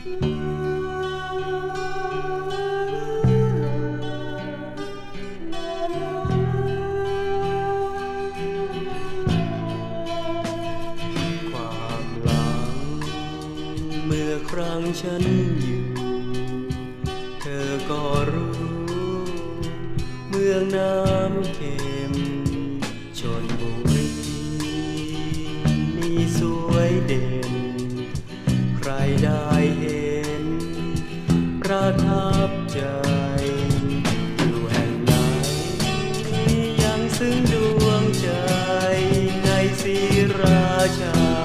ความลัง เมื่อครั้งฉันอยู่ เธอก็รู้ เมืองน้ำเค็มชนบุรีมีสวยเด่น ใครได้เห็น ประทับใจอยู่แห่งไหนยังซึ้งดวงใจในศรีราชา